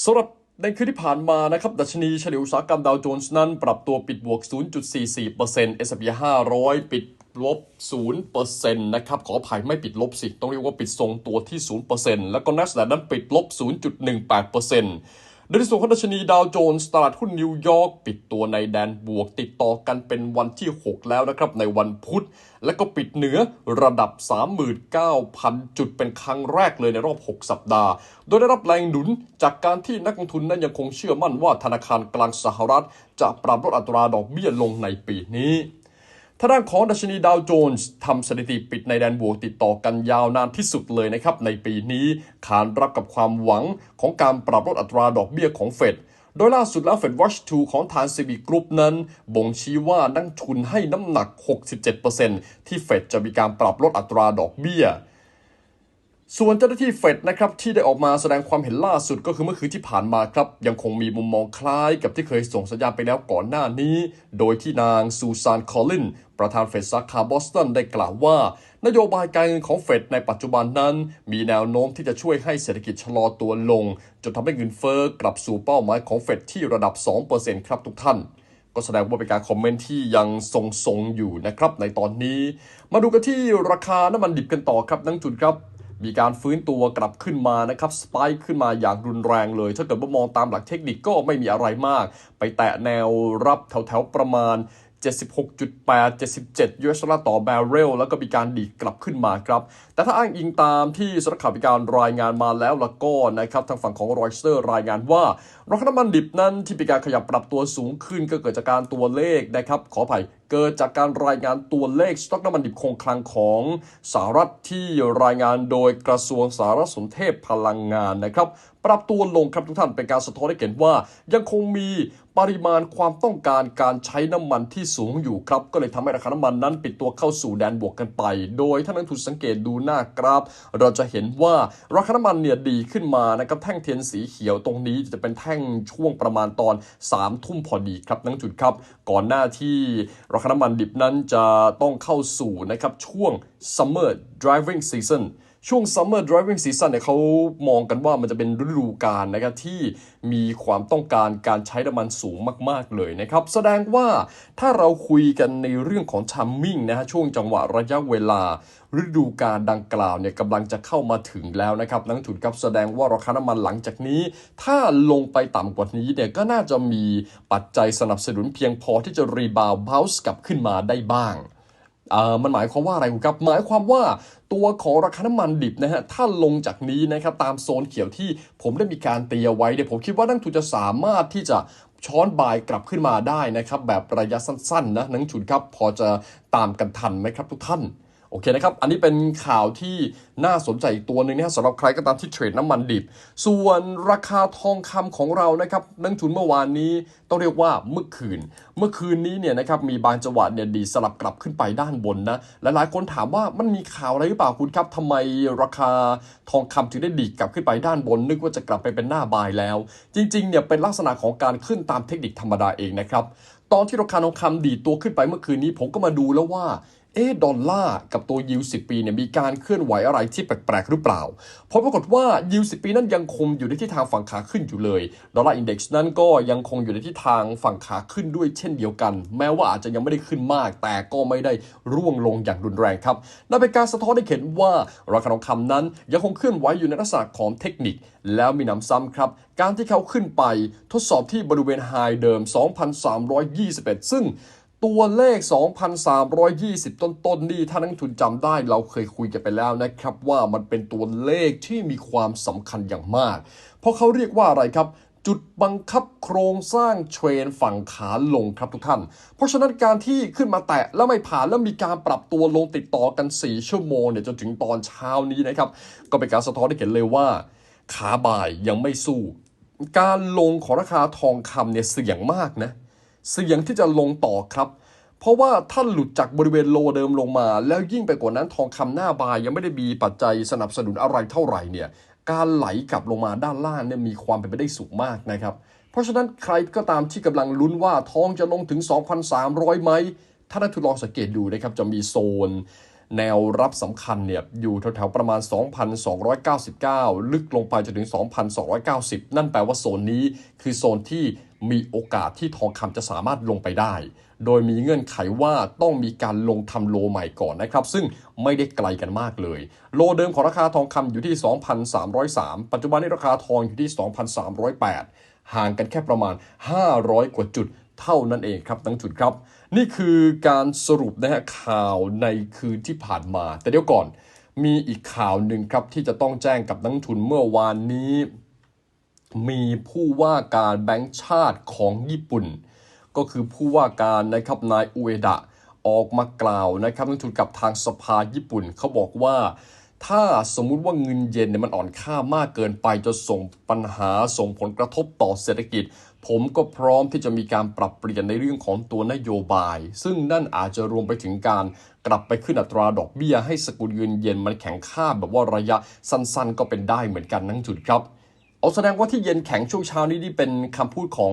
สำหรับในคืนที่ผ่านมานะครับดัชนีเฉลี่ยอุตสาหกรรมดาวโจนส์นั้น ปรับตัวปิดบวก 0.44% S&P 500 ปิดลบ 0%นะครับ ขออภัยไม่ปิดลบสิ ต้องเรียกว่าปิดทรงตัวที่ 0%แล้วก็ NASDAQ นั้นปิดลบ 0.18%โดย ในส่วนของดัชนีดาวโจนส์ตลาดหุ้นนิวยอร์กปิดตัวในแดนบวกติดต่อกันเป็นวันที่ 6 แล้วนะครับ ในวันพุธ และก็ปิดเหนือระดับ 39,000 จุดเป็นครั้งแรกเลยในรอบ 6 สัปดาห์ โดยได้รับแรงหนุนจากการที่นักลงทุนนั้นยังคงเชื่อมั่นว่าธนาคารกลางสหรัฐ จะปรับลดอัตราดอกเบี้ยลงในปีนี้ ทางด้านของดัชนีดาวโจนส์ทำสถิติปิดในแดนบวกติดต่อกันยาวนานที่สุดเลยนะครับ ในปีนี้ขานรับกับความหวังของการปรับลดอัตราดอกเบี้ยของเฟดโดยล่าสุดแล้วเฟดวอชทูของทานซีบีกรุ๊ปนั้น บ่งชี้ว่านักทุนให้น้ำหนัก 67%ที่เฟดจะมีการปรับลดอัตราดอกเบี้ย ส่วนเจ้าหน้าที่เฟดนะครับที่ได้ออกมาแสดงความเห็นล่าสุดก็คือเมื่อคืนที่ผ่านมาครับ ยังคงมีมุมมองคล้ายกับที่เคยส่งสัญญาณไปแล้วก่อนหน้านี้ โดยที่นางซูซานคอลลิน ประธานเฟดสาขาบอสตันได้กล่าวว่า นโยบายการเงินของเฟดในปัจจุบันนั้น มีแนวโน้มที่จะช่วยให้เศรษฐกิจชะลอตัวลง จนทำให้เงินเฟ้อกลับสู่เป้าหมายของเฟดที่ระดับ 2%ครับทุกท่านก็แสดงว่าเป็นการคอมเมนต์ที่ยังทรงๆอยู่นะครับในตอนนี้ มาดูกันที่ราคาน้ำมันดิบกันต่อครับนักจุนครับ มีการฟื้นตัวกลับขึ้นมานะครับสปายขึ้นมาอย่างรุนแรงเลย ถ้าเกิดว่ามองตามหลักเทคนิคก็ไม่มีอะไรมาก ไปแตะแนวรับแถวๆประมาณ76.8 77 US ดอลลาร์ต่อบาร์เรล แล้วก็มีการดีกลับขึ้นมาครับ แต่ถ้าอ้างอิงตามที่สำนักข่าวมีการรายงานมาแล้วละก็นะครับ ทางฝั่งของรอยเตอร์รายงานว่าราคาน้ำมันดิบนั้นที่มีการขยับปรับตัวสูงขึ้นก็เกิดจากการตัวเลขนะครับ ขออภัย เกิดจากการรายงานตัวเลขสต็อกน้ำมันดิบคงคลังของสหรัฐที่รายงานโดยกระทรวงสารสนเทศพลังงานนะครับ ปรับตัวลงครับทุกท่านเป็นการสะท้อนให้เห็นว่า ยังคงมีปริมาณความต้องการการใช้น้ำมันที่สูงอยู่ครับ ก็เลยทำให้ราคาน้ำมันนั้นปิดตัวเข้าสู่แดนบวกกันไป โดยถ้านักทุนสังเกตดูหน้ากราฟ เราจะเห็นว่าราคาน้ำมันเนี่ยดีขึ้นมานะครับแท่งเทียนสีเขียวตรงนี้จะเป็นแท่งช่วงประมาณตอน3ทุ่มพอดีครับนักลงทุนครับ ก่อนหน้าที่ราคาน้ำมันดิบนั้นจะต้องเข้าสู่นะครับช่วง summer driving season ช่วง summer driving season เนี่ยเขามองกันว่ามันจะเป็นฤดูกาลนะครับที่มีความต้องการการใช้น้ำมันสูงมาก ๆ เลยนะครับ แสดงว่าถ้าเราคุยกันในเรื่องของ timing นะฮะช่วงจังหวะระยะเวลา ฤดูกาลดังกล่าวเนี่ยกำลังจะเข้ามาถึงแล้วนะครับนักลงทุนครับแสดงว่าราคาน้ำมันหลังจากนี้ ถ้าลงไปต่ำกว่านี้เนี่ยก็น่าจะมีปัจจัยสนับสนุนเพียงพอที่จะรีบาวด์บ u ส์กลับขึ้นมาได้บ้าง เอ่อมันหมายความว่าอะไรครับ หมายความว่าตัวของราคาน้ำมันดิบนะฮะ ถ้าลงจากนี้นะครับตามโซนเขียวที่ผมได้มีการเตียไว้เนี่ยผมคิดว่านักทุนจะสามารถที่จะช้อนบายกลับขึ้นมาได้นะครับ แบบระยะสั้นๆนะนักทุนครับพอจะตามกันทันไหมครับทุกท่าน โอเคนะครับ อันนี้เป็นข่าวที่น่าสนใจอีกตัวหนึ่งนะฮะสำหรับใครก็ตามที่เทรดน้ำมันดิบ ส่วนราคาทองคำของเรานะครับนักทุนเมื่อวานนี้ต้องเรียกว่าเมื่อคืน เมื่อคืนนี้เนี่ยนะครับมีบางจังหวะเนี่ยดีสลับกลับขึ้นไปด้านบนนะหลายๆคนถามว่ามันมีข่าวอะไรหรือเปล่าคุณครับทำไมราคาทองคำถึงได้ดีดกลับขึ้นไปด้านบน นึกว่าจะกลับไปเป็นหน้าบายแล้ว จริงๆเนี่ยเป็นลักษณะของการขึ้นตามเทคนิคธรรมดาเองนะครับตอนที่ราคาทองคำดีดตัวขึ้นไปเมื่อคืนนี้ผมก็มาดูแล้วว่า เอ๊ดอลลาร์กับตัวยิวสิปีเนี่ยมีการเคลื่อนไหวอะไรที่แปลกๆหรือเปล่า เพราะปรากฏว่ายิวสิปีนั้นยังคงอยู่ในทิศทางฝั่งขาขึ้นอยู่เลย ดอลลาร์อินเด็กซ์นั้นก็ยังคงอยู่ในทิศทางฝั่งขาขึ้นด้วยเช่นเดียวกัน แม้ว่าอาจจะยังไม่ได้ขึ้นมาก แต่ก็ไม่ได้ร่วงลงอย่างรุนแรงครับนั่นเป็นการสะท้อนให้เห็นว่าราคาทองคำนั้นยังคงเคลื่อนไหวอยู่ในลักษณะของเทคนิค แล้วมีหนำซ้ำครับ การที่เขาขึ้นไปทดสอบที่บริเวณไฮเดิม 2,321 ซึ่ง ตัวเลข 2,320 ต้นๆนนี่ถ้านักทุนจำได้เราเคยคุยกันไปแล้วนะครับว่ามันเป็นตัวเลขที่มีความสำคัญอย่างมาก เพราะเขาเรียกว่าอะไรครับ จุดบังคับโครงสร้างเทรนฝั่งขาลงครับทุกท่าน เพราะฉะนั้นการที่ขึ้นมาแตะแล้วไม่ผ่านแล้วมีการปรับตัวลงติดต่อกัน 4 ชั่วโมงเนี่ยจนถึงตอนเช้านี้นะครับ ก็เป็นการสะท้อนให้เห็นเลยว่า ขาบ่ายยังไม่สู้ การลงของราคาทองคำเนี่ยเสี่ยงมากนะเเสี่ยงที่จะลงต่อครับ เพราะว่าถ้าหลุดจากบริเวณโลเดิมลงมา แล้วยิ่งไปกว่านั้นทองคำหน้าบายยังไม่ได้มีปัจจัยสนับสนุนอะไรเท่าไหร่เนี่ยการไหลกลับลงมาด้านล่างเนี่ยมีความเป็นไปได้สูงมากนะครับ เพราะฉะนั้นใครก็ตามที่กำลังลุ้นว่าทองจะลงถึง 2,300ไหมถ้านักทุนลองสังเกตดูนะครับจะมีโซน แนวรับสำคัญเนี่ยอยู่แถวๆประมาณ 2,299 ลึกลงไปจนถึง 2,290 นั่นแปลว่าโซนนี้คือโซนที่มีโอกาสที่ทองคำจะสามารถลงไปได้ โดยมีเงื่อนไขว่าต้องมีการลงทำโลใหม่ก่อนนะครับ ซึ่งไม่ได้ไกลกันมากเลย โลเดิมของราคาทองคำอยู่ที่ 2,303 ปัจจุบันนี้ราคาทองอยู่ที่ 2,308 ห่างกันแค่ประมาณ 500 กว่าจุด เท่านั้นเองครับทั้งจุดครับ นี่คือการสรุปนะฮะข่าวในคืนที่ผ่านมา แต่เดี๋ยวก่อนมีอีกข่าวหนึ่งครับที่จะต้องแจ้งกับนักลงทุนเมื่อวานนี้ มีผู้ว่าการแบงก์ชาติของญี่ปุ่น ก็คือผู้ว่าการนะครับนายอุเอดะออกมากล่าวนะครับนักลงทุนกับทางสภาญี่ปุ่นเขาบอกว่า ถ้าสมมุติว่าเงินเยนเนี่ยมันอ่อนค่ามากเกินไปจะส่งปัญหาส่งผลกระทบต่อเศรษฐกิจ ผมก็พร้อมที่จะมีการปรับเปลี่ยนในเรื่องของตัวนโยบาย ซึ่งนั่นอาจจะรวมไปถึงการกลับไปขึ้นอัตราดอกเบี้ยให้สกุลเงินเยนมันแข็งค่าแบบว่าระยะสั้นๆ ก็เป็นได้เหมือนกันนั่งจุดครับ เอาแสดงว่าที่เย็นแข็งช่วงเช้านี้นี่เป็นคำพูดของ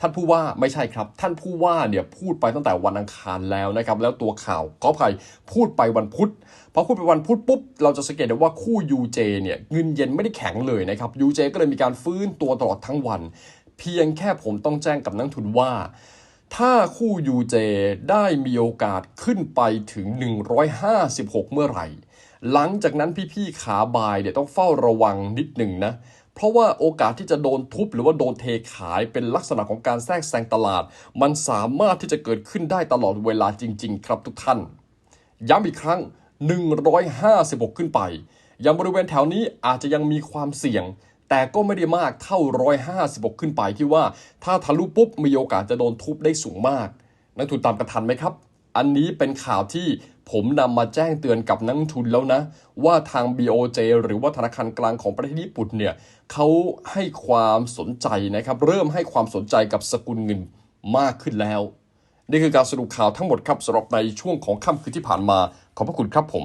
ท่านผู้ว่าไม่ใช่ครับ ท่านผู้ว่าเนี่ยพูดไปตั้งแต่วันอังคารแล้วนะครับ แล้วตัวข่าวก็ภัยพูดไปวันพุธพอพูดไปวันพุธปุ๊บ เราจะสังเกตได้ว่าคู่ UJ เนี่ยเงินเย็นไม่ได้แข็งเลยนะครับ UJ ก็เลยมีการฟื้นตัวตลอดทั้งวัน เพียงแค่ผมต้องแจ้งกับนักทุนว่า ถ้าคู่ UJ ได้มีโอกาสขึ้นไปถึง 156 เมื่อไหร่ หลังจากนั้นพี่ๆขาบายเนี่ยต้องเฝ้าระวังนิดหนึ่งนะ เพราะว่าโอกาสที่จะโดนทุบหรือว่าโดนเทขายเป็นลักษณะของการแทรกแซงตลาด มันสามารถที่จะเกิดขึ้นได้ตลอดเวลาจริง ๆ ครับทุกท่าน ย้ำอีกครั้ง 156 ขึ้นไปยังบริเวณแถวนี้อาจจะยังมีความเสี่ยง แต่ก็ไม่ได้มากเท่า 156 ขึ้นไปที่ว่า ถ้าทะลุปุ๊บมีโอกาสจะโดนทุบได้สูงมาก นักทุนตามกระทันไหมครับ อันนี้เป็นข่าวที่ ผมนำมาแจ้งเตือนกับนักทุนแล้วนะ ว่าทาง BOJ หรือว่าธนาคารกลางของประเทศญี่ปุ่นเนี่ยเขาให้ความสนใจนะครับ เริ่มให้ความสนใจกับสกุลเงินมากขึ้นแล้ว นี่คือการสรุปข่าวทั้งหมดครับสำหรับในช่วงของค่ำคืนที่ผ่านมา ขอบพระคุณครับผม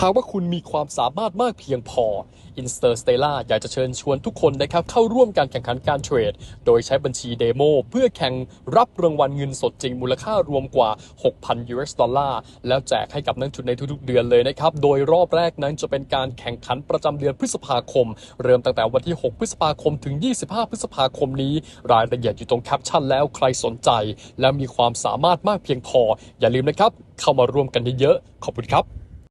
หากว่าคุณมีความสามารถมากเพียงพอ i n s t e r s t e l l a อยากจะเชิญชวนทุกคนนะครับเข้าร่วมการแข่งขันการเทรด โดยใช้บัญชีเดโมเพื่อแข่งรับรางวัลเงินสดจริงมูลค่ารวมกว่า 6,000 US ดอลลาร์ แล้วแจกให้กับนักทุนในทุกๆเดือนเลยนะครับ โดยรอบแรกนั้นจะเป็นการแข่งขันประจำเดือนพฤษภาคม เริ่มตั้งแต่วันที่ 6 พฤษภาคมถึง 25 พฤษภาคมนี้ รายละเอียดอยู่ตรงแคปชั่นแล้วใครสนใจ และมีความสามารถมากเพียงพอ อย่าลืมนะครับเข้ามาร่วมกันเยอะๆขอบคุณครับ